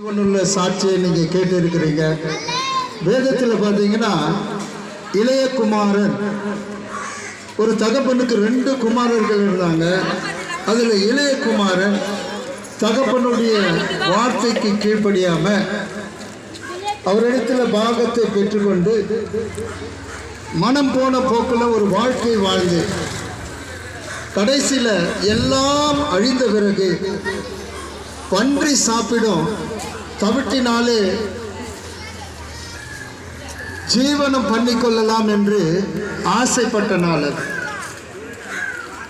உள்ள சாட்சியை நீங்க கேட்டு இருக்கிறீங்க வேதத்தில் பார்த்தீங்கன்னா இளைய குமாரன். ஒரு தகப்பனுக்கு ரெண்டு குமாரர்கள் இருந்தாங்க. அதில் இளைய குமாரன் தகப்பனுடைய வார்த்தைக்கு கீழ்ப்படியாம அவரிடத்தில் பாகத்தை பெற்றுக்கொண்டு மனம் போன போக்கில் ஒரு வாழ்க்கை வாழ்ந்து கடைசியில எல்லாம் அழிந்த பிறகு பன்றி சாப்பிடும் தவிட்டினாலே ஜீவனம் பண்ணிக்கொள்ளலாம் என்று ஆசைப்பட்ட நாள் அது.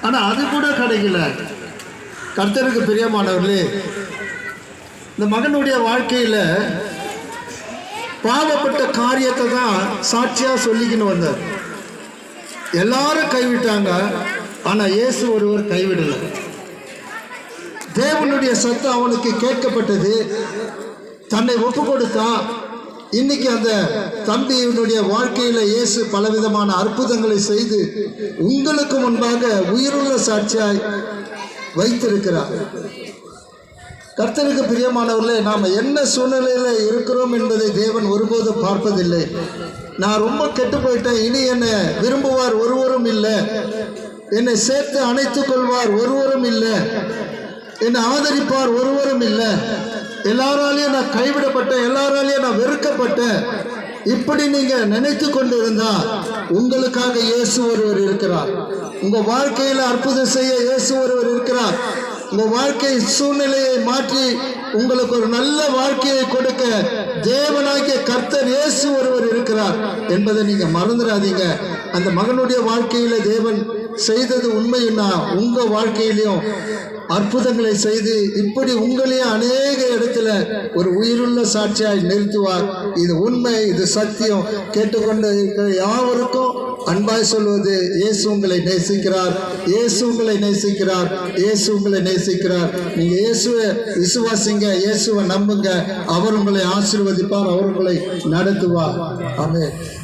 ஆனால் அது கூட கிடைக்கல. கர்த்தருக்கு பிரியமானவர்களே இந்த மகனுடைய வாழ்க்கையில் பாவப்பட்ட காரியத்தை தான் சாட்சியாக சொல்லிக்கின்னு வந்தார். எல்லாரும் கைவிட்டாங்க ஆனால் இயேசு ஒருவர் கைவிடலை. தேவனுடைய சத்தம் அவனுக்கு கேட்கப்பட்டது. தன்னை ஒப்பு கொடுத்தான் இன்னைக்கு அந்த தம்பியினுடைய வாழ்க்கையில் இயேசு பலவிதமான அற்புதங்களை செய்து உங்களுக்கு முன்பாக உயிருள்ள சாட்சியாய் வைத்திருக்கிறார். கர்த்தருக்கு பிரியமானவர்களே நாம் என்ன சூழ்நிலையில் இருக்கிறோம் என்பதை தேவன் ஒருபோதும் பார்ப்பதில்லை. நான் ரொம்ப கெட்டு போயிட்டேன் இனி என்னை விரும்புவார் ஒருவரும் இல்லை. என்னை சேர்த்து அணைத்துக் கொள்வார் ஒருவரும் இல்லை. என்னை ஆதரிப்பார் ஒருவரும் இல்லை. எல்லாராலையும் நான் கைவிடப்பட்டேன் எல்லாராலையும் நான் வெறுக்கப்பட்டேன். இப்படி நீங்க நினைத்து கொண்டு இருந்தா உங்களுக்காக இயேசு ஒருவர் இருக்கிறார். உங்க வாழ்க்கையில அற்புதம் செய்ய இயேசு ஒருவர் இருக்கிறார். உங்க வாழ்க்கை சூழ்நிலையை மாற்றி உங்களுக்கு ஒரு நல்ல வாழ்க்கையை கொடுக்க தேவனாகிய கர்த்தர் இயேசு ஒருவர் இருக்கிறார் என்பதை நீங்க மறந்துடாதீங்க. அந்த மகனுடைய வாழ்க்கையில தேவன் செய்தது உண்மைன்னா உங்க வாழ்க்கையிலையும் அற்புதங்களை செய்து இப்படி உங்களையும் அநேக இடத்துல ஒரு உயிருள்ள சாட்சியாய் நிறுத்துவார். இது உண்மை இது சத்தியம். கேட்டுக்கொண்டு இருக்கிற யாவருக்கும் அன்பாய் சொல்வது இயேசு உங்களை நேசிக்கிறார் இயேசு உங்களை நேசிக்கிறார் இயேசு உங்களை நேசிக்கிறார். நீங்க இயேசுவை விசுவாசிங்க இயேசுவை நம்புங்க. அவர் உங்களை ஆசீர்வதிப்பார் அவர் உங்களை நடத்துவார். ஆமென்.